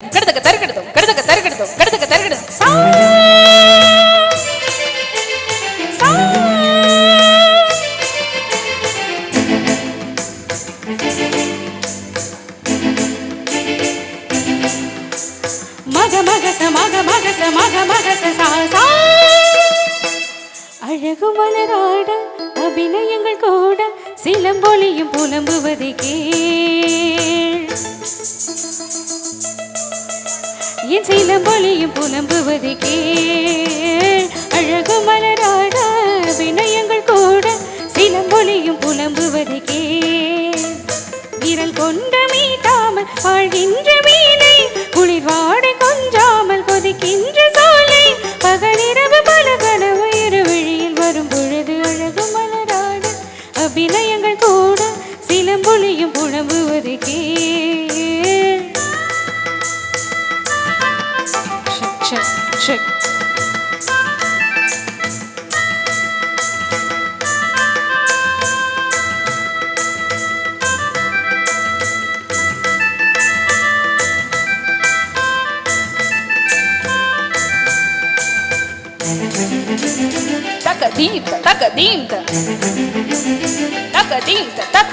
கெடுத்துக்க தருக்கெடுத்தோம் கெடுத்துக்க தருக்கெடுத்தோம் கெடுத்துக்க தருக்கெடுத்தோம். மக மகச மக மகச மக மகச சா அழகு மலராட அபிநயங்கள் கூட சிலம்பொழியும் புலம்புவதை கேள். என் சிலம்பொலியும் புலம்புவது கேள். அழகு மலராட வினயங்கள் கூட சிலம்பொலியும் புலம்புவதை கேள். விரல் கொண்ட மீட்டாமல் வாழ்கின்ற மீனை குளிர் வாடை கொஞ்சாமல் கொதிக்கின்ற சோலை பகலிரவு பல கனவு இருவழியில் வரும் பொழுது அழகு மலராட அபிநயங்கள் கூட சிலம்பொலியும் புலம்புவது கே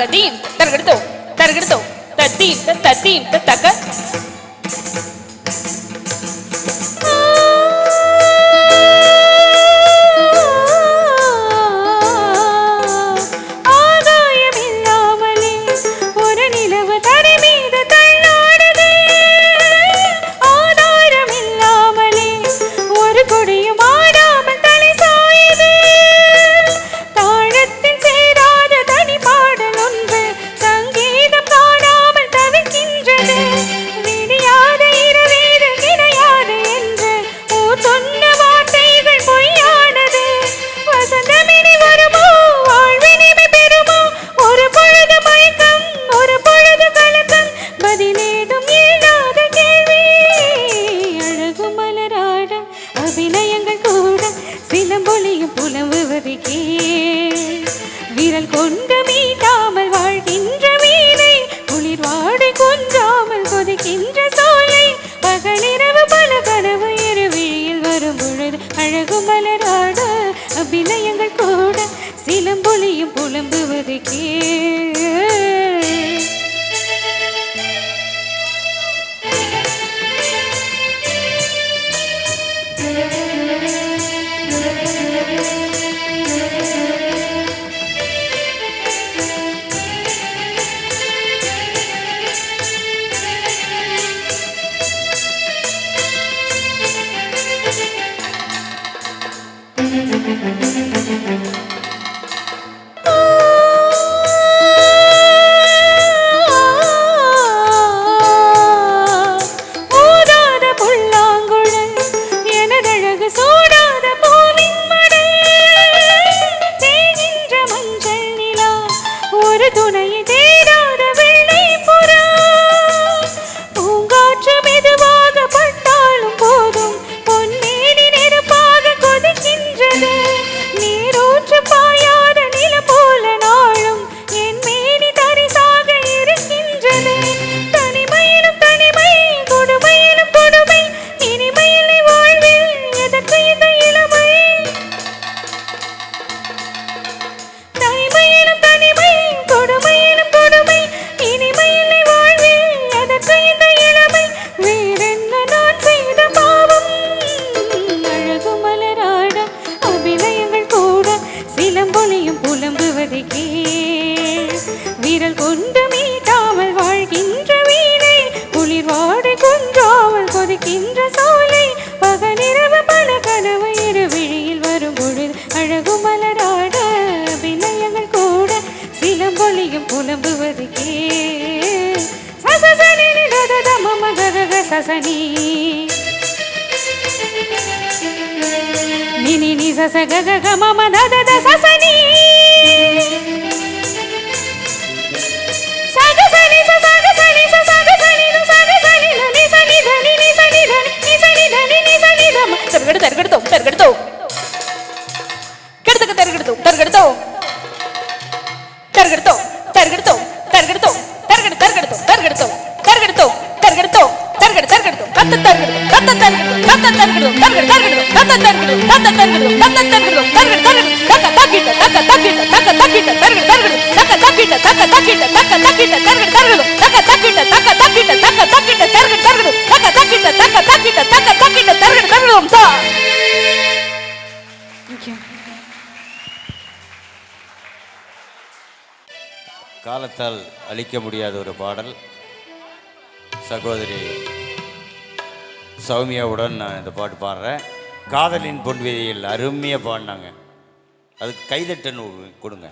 تدين ترقدتو ترقدتو تدين تدين تتك நாளையும் புலம்புவதை. கே விரல் கொண்டு மீட்டாமல் வாழ்கின்ற வீணை குளிர் வாடை கொன்றாமல் கொதிக்கின்ற சோலை. பகலிரவு பல கனவு இரு விழியில் வரும் பொழுது அழகு மலராட வினயங்கள் கூட சிலம்பொலியும் புலம்புவது. கே சசனி. ని ని ని స స గ గ గ మ మ ద ద ద స స ని. స గ స ని స స గ స ని స స గ స ని ను స గ స ని న ని స ని ధ ని ని స ని ధ ని ని స ని ధ ని ని స ని ధ మ. కడతక కత్త కత్త காலத்தால் அழிக்க முடியாத ஒரு பாடல் சகோதரி சௌமியாவுடன் நான் இந்த பாட்டு பாடுறேன். காதலின் பொன்விதியில் அருமையாக பாடினாங்க. அதுக்கு கைதட்டன்னு கொடுங்க.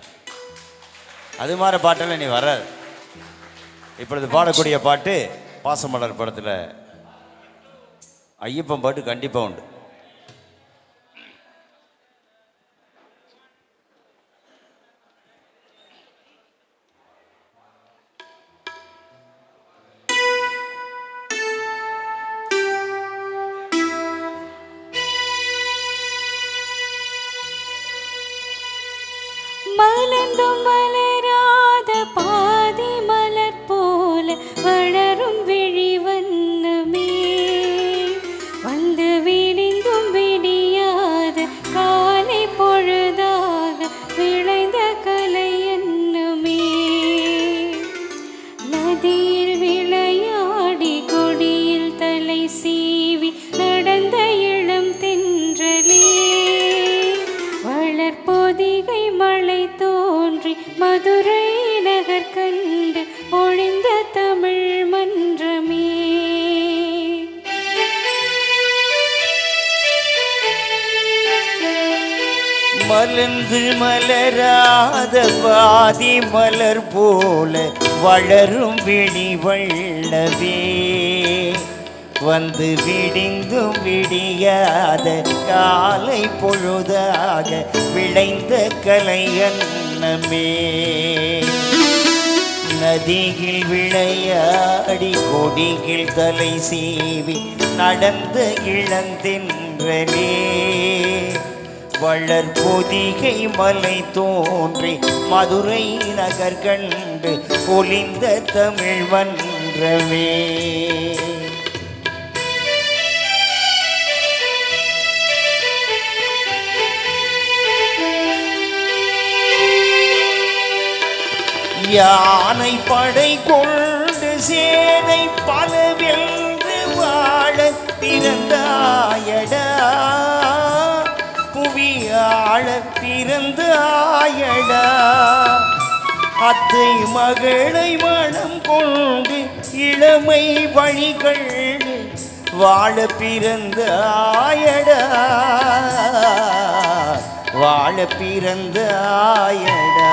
அது மாதிரி பாட்டெல்லாம் நீ வராது. இப்பொழுது பாடக்கூடிய பாட்டு பாசமலர் படத்தில் ஐயப்பன் பாட்டு கண்டிப்பாக உண்டு. தோன்றி மதுரை நகர் கண்டு ஒழிந்த தமிழ் மன்றமே. மலர்ந்து மலராத பாதி மலர் போல வளரும் விழி வள்ளவே. வந்து விடிந்தும் விடியாத காலை பொழுதாக விளைந்த கலை வண்ணமே நதியில் விளையாடி கொடியில் தலை சீவி நடந்த இழந்தின்றனே. வளர் பொதிகை மலை தோன்றி மதுரை நகர் கண்டு பொலிந்த தமிழ் மன்றமே. யானை படை கொண்டு சேனை பலவென்று வாழ பிறந்தாயடா புவியாழ பிறந்தாயடா அத்தை மகளை மனம் கொண்டு இளமை வழிகள் வாழ பிறந்த ஆயடா வாழ பிறந்த ஆயடா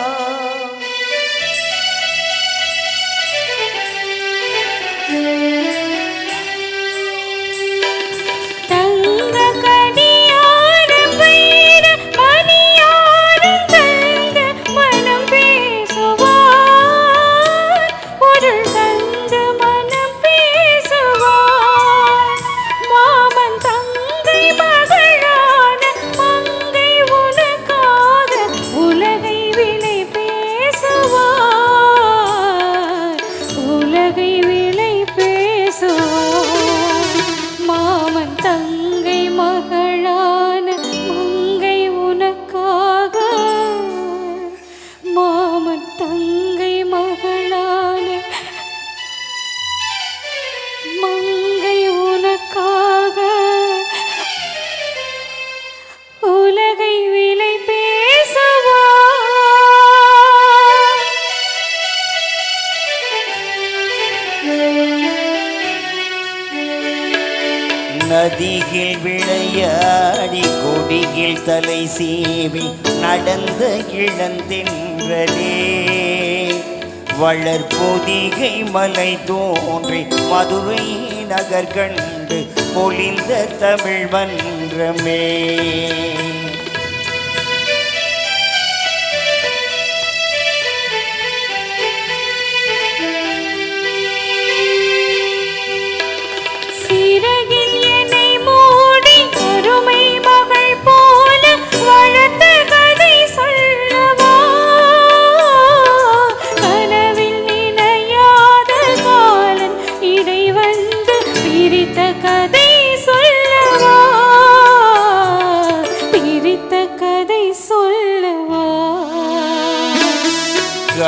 நடந்த இளந்தென்றலே வளர் பொதிகை மலை தோன்றி மதுரை நகர் கண்டு பொழிந்த தமிழ் மன்றமே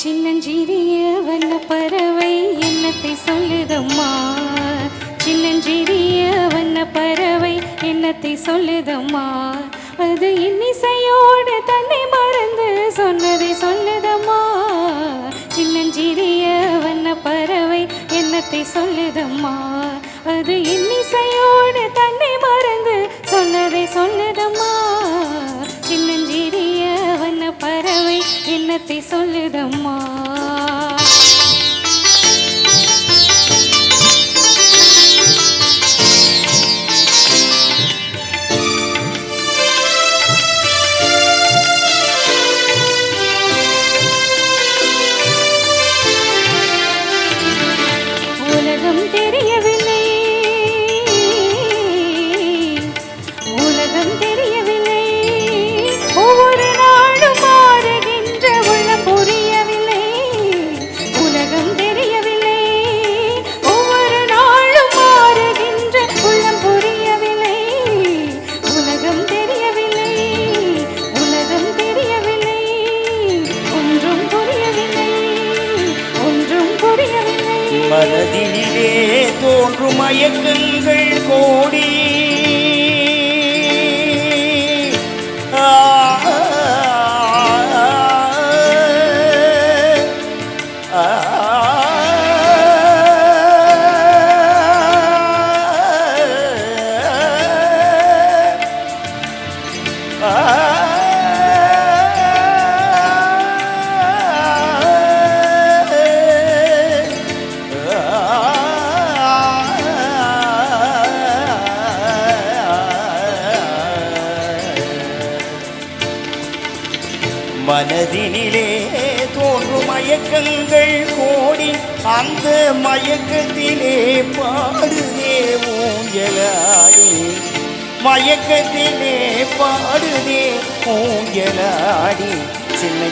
சின்னஞ்சிறிய வண்ண பறவை என்னத்தை சொல்லுதம்மா? சின்னஞ்சிறிய வண்ண பறவை என்னத்தை சொல்லுதம்மா? அது இன்னிசையோடு தன்னை மறந்து சொன்னதை சொல்லுதம்மா? சின்னஞ்சிறிய வண்ண பறவை என்னத்தை சொல்லுதம்மா? அது இன்னிசையோடு தன்னை மறந்து சொன்னதை சொல்லுதம்மா? சின்னஞ்சிறிய வண்ண பறவை என்னத்தை சொல்லுதம்மா.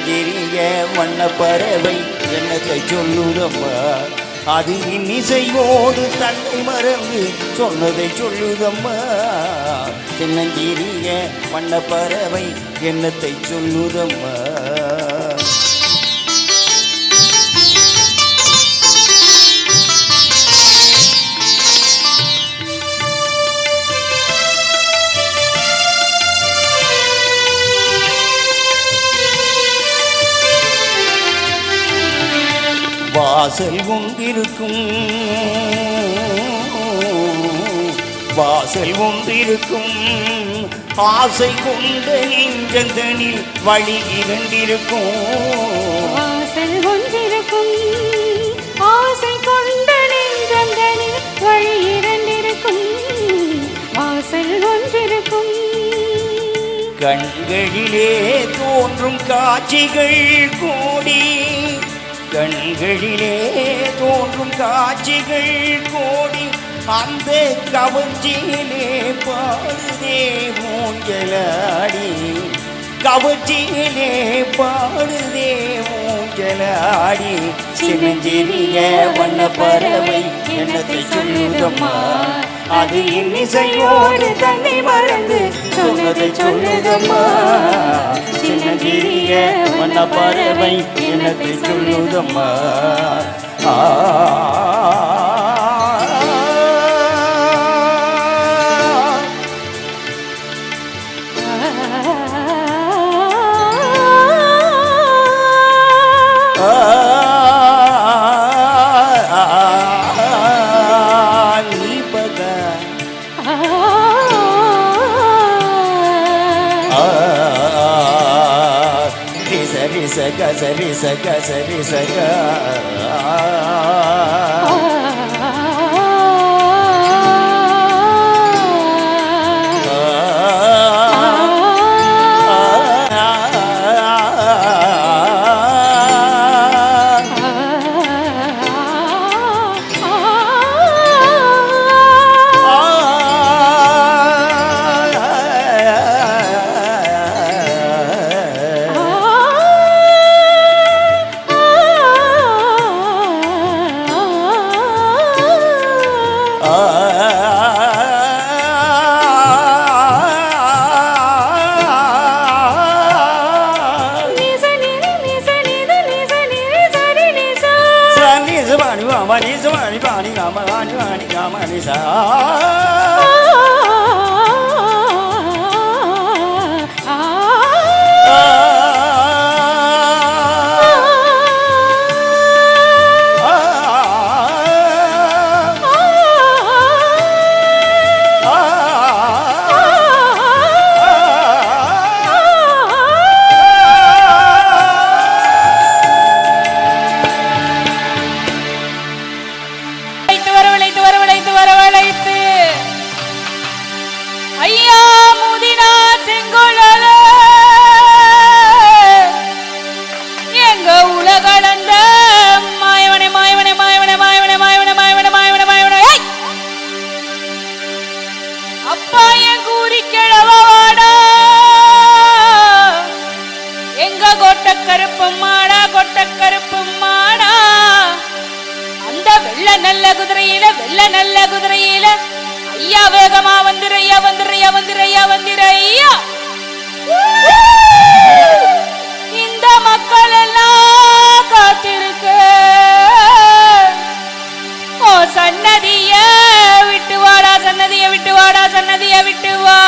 சின்னஞ்சிறிய வண்ண பறவை என்னத்தை சொல்லுதம்மா? அது இன்னிசையோடு தன்னை மறந்து சொன்னதை சொல்லுதம்மா? சின்னஞ்சிறிய வண்ண பறவை என்னத்தை சொல்லுதம்மா? வாசல் ஒன்றிருக்கும் வாசல் ஒன்றிருக்கும் ஆசை கொண்ட நெஞ்சந்தனில் வழி இரண்டிருக்கும். வாசல் ஒன்றிருக்கும் ஆசை கொண்ட நெஞ்சந்தனில் வழி இரண்டிருக்கும். வாசல் ஒன்றிருக்கும் கண்களிலே தோன்றும் காட்சிகள் கோடி கண்களிலே தோன்றும் காட்சிகள் கோடி. அந்த கவர்ச்சியிலே பாடுதே மூஞ்சலாடி கவர்ச்சியிலே பாடுதே மூஞ்சலாடி சின்னஞ்சிறிய வண்ண பறவை என்னத்தை சொல்லுதம்மா? அது இன்னிசையோடு தன்னை மறந்து சொன்னதை சொல்லுதம்மா? சின்ன கிளிய வண்ண பறவை எனக்கு சொல்லுதம்மா? ஆ. ಸರಿ ಸಗ ಸರಿ ಸಗ Chao. குதிரையில ஐயா வேகமா வந்துரு ஐயா வந்துரு ஐயா வந்துரு ஐயா வந்துரு ஐயா. இந்த மக்கள் எல்லாம் காத்திருக்கு. ஓ சன்னதிய விட்டு வாடா சன்னதிய விட்டு வாடா சன்னதிய விட்டு வா.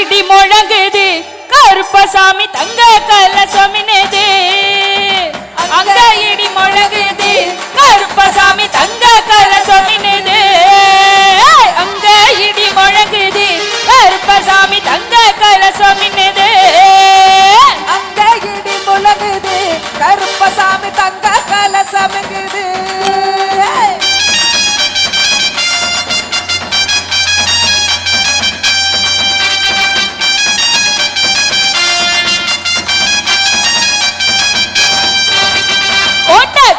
இடி முழங்குது. கருப்பசாமி தங்க கலசமினது அங்க இடி முழங்குது. கருப்பசாமி தங்க கலசமினது அங்க இடி முழங்குது. கருப்பசாமி தங்க கலசமினது அங்க இடி முழங்குது. கருப்பசாமி தங்க கலசமுங்குது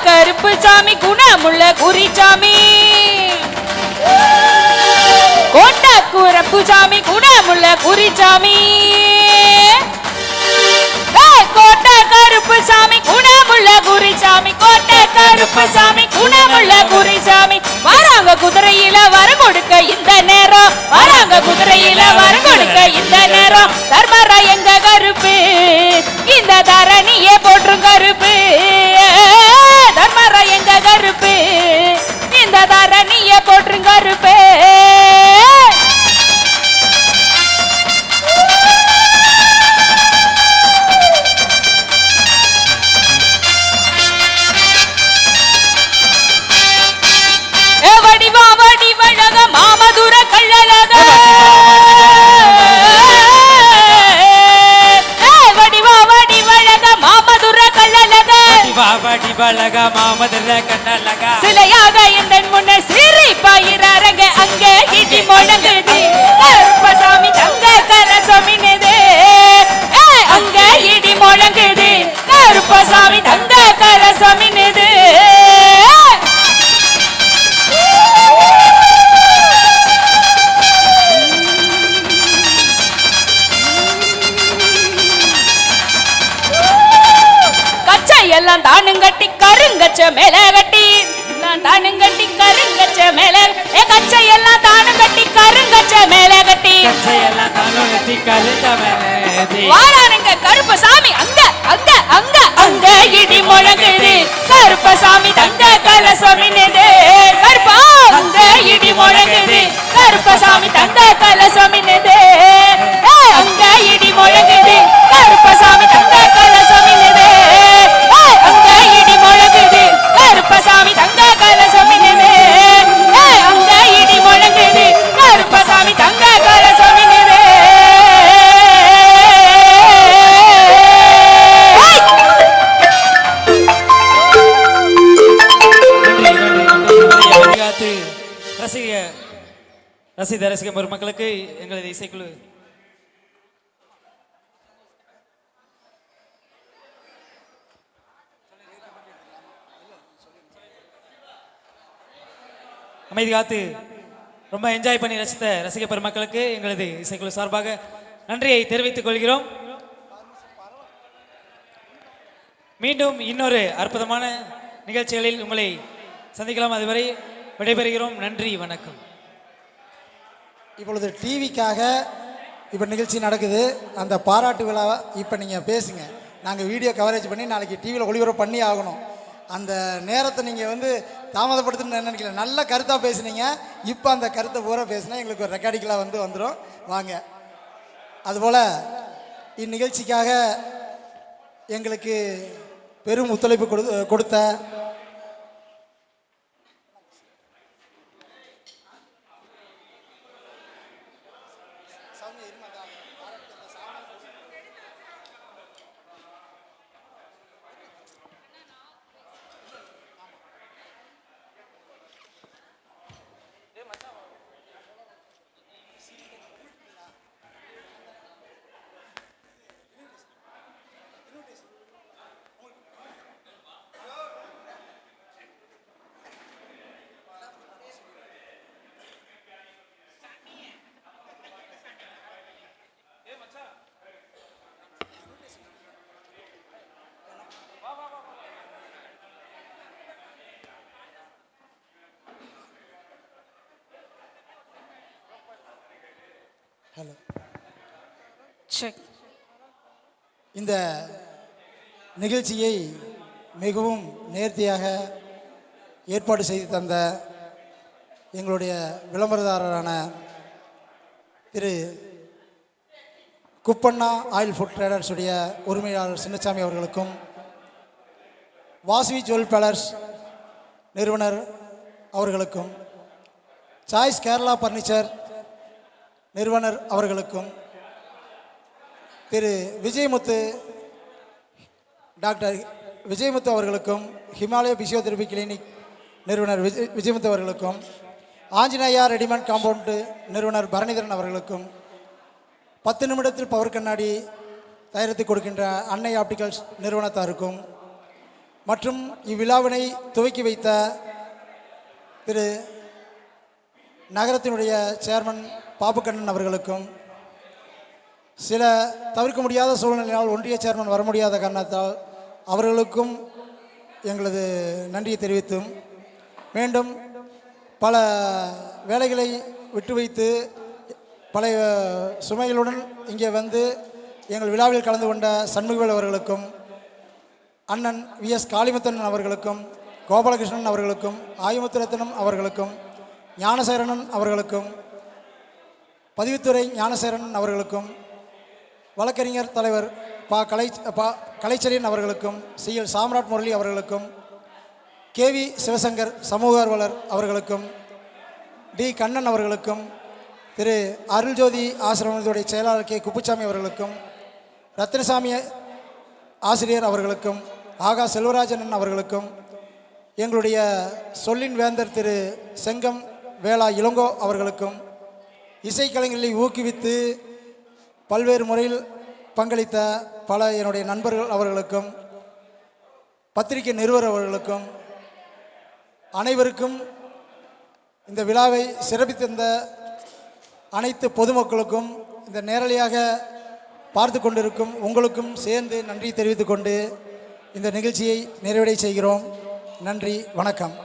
கருப்பு சாமி குணமுள்ள குறிச்சாமி கோட்ட குரப்பு சாமி குணமுள்ள குறிச்சாமி ஏய், கோட்ட கருப்பு சாமி குணமுள்ள குறிச்சாமி கோட்ட கருப்பு சாமி குணமுள்ள குறிச்சாமி வராங்க குதிரையில வர கொடுக்க இந்த நேரம். வராங்க குதிரையில வர கொடுக்க இந்த நேரம். தர்மரா எங்க கருப்பு இந்த தரணியே போற்றும் கருப்பு. முதல்ல கண்ணலகா சிலையாக இந்த முன்ன சிரிப்பாயிரங்க அங்கே இடி முழங்க வாரானுங்க கருப்பசாமி. அங்க அங்க அங்க. அங்க இடி முழங்குது. கருப்பசாமி தங்க கலசம் கருப்பா. அங்க இடி முழங்குது. கருப்பசாமி தங்க கலசம் அமைதி காத்து ரொம்ப என்ஜாய் பண்ணி ரசித்த ரசிக பெருமக்களுக்கு எங்களது இசைக்குழு சார்பாக நன்றியை தெரிவித்துக் கொள்கிறோம். மீண்டும் இன்னொரு அற்புதமான நிகழ்ச்சிகளில் உங்களை சந்திக்கலாம். அதுவரை விடைபெறுகிறோம். நன்றி வணக்கம். இப்பொழுது டிவிக்காக இப்போ நிகழ்ச்சி நடக்குது. அந்த பாராட்டு விழாவை இப்போ நீங்கள் பேசுங்க. நாங்கள் வீடியோ கவரேஜ் பண்ணி நாளைக்கு டிவியில் ஒளிபரப்பு பண்ணி ஆகணும். அந்த நேரத்தை நீங்கள் வந்து தாமதப்படுத்துன்னு நினைக்கல. நல்ல கருத்தாக பேசுனீங்க. இப்போ அந்த கருத்தை பூரா பேசினா எங்களுக்கு ஒரு ரெக்கார்டிக்கலாக வந்து வந்துடும் வாங்க. அதுபோல் இந்நிகழ்ச்சிக்காக எங்களுக்கு பெரும் ஒத்துழைப்பு கொடு கொடுத்த ஹலோ செக் இந்த நிகழ்ச்சியை மிகவும் நேர்த்தியாக ஏற்பாடு செய்து தந்த எங்களுடைய விளம்பரதாரரான திரு குப்பண்ணா ஆயில் ஃபுட் ட்ரேடர்ஸுடைய உரிமையாளர் சின்னசாமி அவர்களுக்கும் வாசவி ஜுவல் பேலர்ஸ் நிறுவனர் அவர்களுக்கும் சாய்ஸ் கேரளா பர்னிச்சர் நிறுவனர் அவர்களுக்கும் திரு விஜயமுத்து டாக்டர் விஜயமுத்து அவர்களுக்கும் ஹிமாலய பிசியோதெரபி கிளினிக் நிறுவனர் விஜய் விஜயமுத்து அவர்களுக்கும் ஆஞ்சநேயா ரெடிமேட் காம்பவுண்டு நிறுவனர் பரணிதரன் அவர்களுக்கும் பத்து நிமிடத்தில் பவர் கண்ணாடி தயாரித்து கொடுக்கின்ற அன்னை ஆப்டிகல்ஸ் நிறுவனத்தாருக்கும் மற்றும் இவ்விழாவினை துவக்கி வைத்த திரு நகரத்தினுடைய சேர்மன் பாப்புக்கண்ணன் அவர்களுக்கும் சில தவிர்க்க முடியாத சூழ்நிலையால் ஒன்றிய சேர்மன் வர முடியாத காரணத்தால் அவர்களுக்கும் எங்களது நன்றியை தெரிவித்தும் மீண்டும் பல வேலைகளை விட்டு வைத்து பழைய சுமைகளுடன் இங்கே வந்து எங்கள் விழாவில் கலந்து கொண்ட சண்முகவேல் அவர்களுக்கும் அண்ணன் வி. எஸ். காளிமுத்தன் அவர்களுக்கும் கோபாலகிருஷ்ணன் அவர்களுக்கும் ஆயுமுத்துரத்தனம் அவர்களுக்கும் ஞானசேரணன் அவர்களுக்கும் பதிவுத்துறை ஞானசேரன் அவர்களுக்கும் வழக்கறிஞர் தலைவர் பா கலை பா கலைச்செழியன் அவர்களுக்கும் சி எல் சாம்ராட் முரளி அவர்களுக்கும் கேவி சிவசங்கர் சமூக ஆர்வலர் அவர்களுக்கும் டி கண்ணன் அவர்களுக்கும் திரு அருள்ஜோதி ஆசிரமத்துடைய செயலாளர் கே குப்புசாமி அவர்களுக்கும் ரத்னசாமி ஆசிரியர் அவர்களுக்கும் ஆகா செல்வராஜன் அவர்களுக்கும் எங்களுடைய சொல்லின் வேந்தர் திரு செங்கம் வேளா இளங்கோ அவர்களுக்கும் இசைக்கலைஞர்களை ஊக்குவித்து பல்வேறு முறையில் பங்களித்த பல என்னுடைய நண்பர்கள் அவர்களுக்கும் பத்திரிகை நிறுவர் அவர்களுக்கும் அனைவருக்கும் இந்த விழாவை சிறப்பித்திருந்த அனைத்து பொதுமக்களுக்கும் இந்த நேரலையாக பார்த்து கொண்டிருக்கும் உங்களுக்கும் சேர்ந்து நன்றி தெரிவித்துக் கொண்டு இந்த நிகழ்ச்சியை நிறைவடை செய்கிறோம். நன்றி வணக்கம்.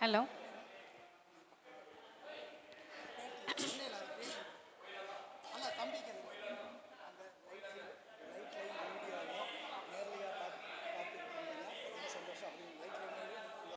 ஹலோ